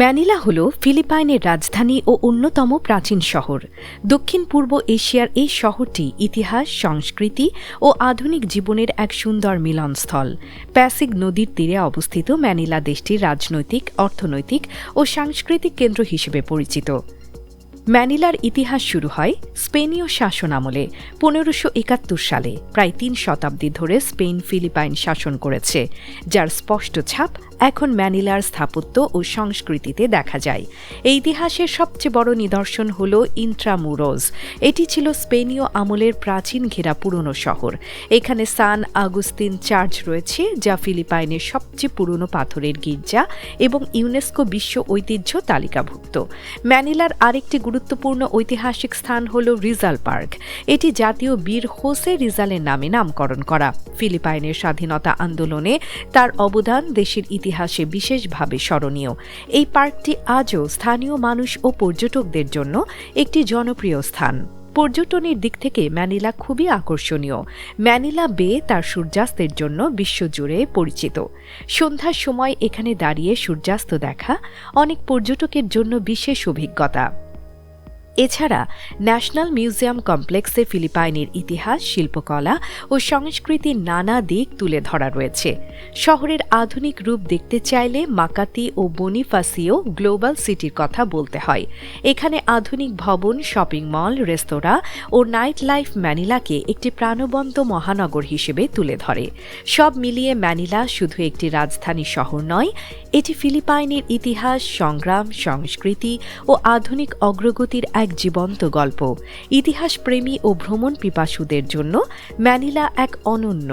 Manila হল ফিলিপাইনের রাজধানী ও অন্যতম প্রাচীন শহর। দক্ষিণ পূর্ব এশিয়ার এই শহরটি ইতিহাস, সংস্কৃতি ও আধুনিক জীবনের এক সুন্দর মিলনস্থল। প্যাসিক নদীর তীরে অবস্থিত ম্যানিলা দেশটির রাজনৈতিক, অর্থনৈতিক ও সাংস্কৃতিক কেন্দ্র হিসেবে পরিচিত। ম্যানিলার ইতিহাস শুরু হয় স্পেনীয় শাসন আমলে। পনেরোশো একাত্তর সালে, প্রায় তিন শতাব্দী ধরে স্পেন ফিলিপাইন শাসন করেছে, যার স্পষ্ট ছাপ এখন ম্যানিলার স্থাপত্য ও সংস্কৃতিতে দেখা যায়। এই ইতিহাসের সবচেয়ে বড় নিদর্শন হল ইন্ট্রামুরোজ। এটি ছিল স্পেনীয় আমলের প্রাচীন ঘেরা পুরনো শহর। এখানে সান আগুস্তিন চার্চ রয়েছে, যা ফিলিপাইনের সবচেয়ে পুরনো পাথরের গির্জা এবং ইউনেস্কো বিশ্ব ঐতিহ্য তালিকাভুক্ত। ম্যানিলার আরেকটি গুরুত্বপূর্ণ ঐতিহাসিক স্থান হল রিজাল পার্ক। এটি জাতীয় বীর হোসে রিজালের নামে নামকরণ করা। ফিলিপাইনের স্বাধীনতা আন্দোলনে তার অবদান দেশের ইতিহাসে বিশেষভাবে স্মরণীয়। এই পার্কটি আজও স্থানীয় মানুষ ও পর্যটকদের জন্য একটি জনপ্রিয় স্থান। পর্যটনের দিক থেকে ম্যানিলা খুবই আকর্ষণীয়। ম্যানিলা বে তার সূর্যাস্তের জন্য বিশ্বজুড়ে পরিচিত। সন্ধ্যার সময় এখানে দাঁড়িয়ে সূর্যাস্ত দেখা অনেক পর্যটকের জন্য বিশেষ অভিজ্ঞতা। এছাড়া ন্যাশনাল মিউজিয়াম কমপ্লেক্সে ফিলিপাইনের ইতিহাস, শিল্পকলা ও সংস্কৃতির নানা দিক তুলে ধরা রয়েছে। শহরের আধুনিক রূপ দেখতে চাইলে মাকাতি ও বনিফাসিও গ্লোবাল সিটির কথা বলতে হয়। এখানে আধুনিক ভবন, শপিং মল, রেস্তোরাঁ ও নাইট লাইফ ম্যানিলাকে একটি প্রাণবন্ত মহানগর হিসেবে তুলে ধরে। সব মিলিয়ে ম্যানিলা শুধু একটি রাজধানী শহর নয়, এটি ফিলিপাইনের ইতিহাস, সংগ্রাম, সংস্কৃতি ও আধুনিক অগ্রগতির এক জীবন্ত গল্প। ইতিহাস প্রেমী ও ভ্রমণ পিপাসুদের জন্য ম্যানিলা এক অনন্য।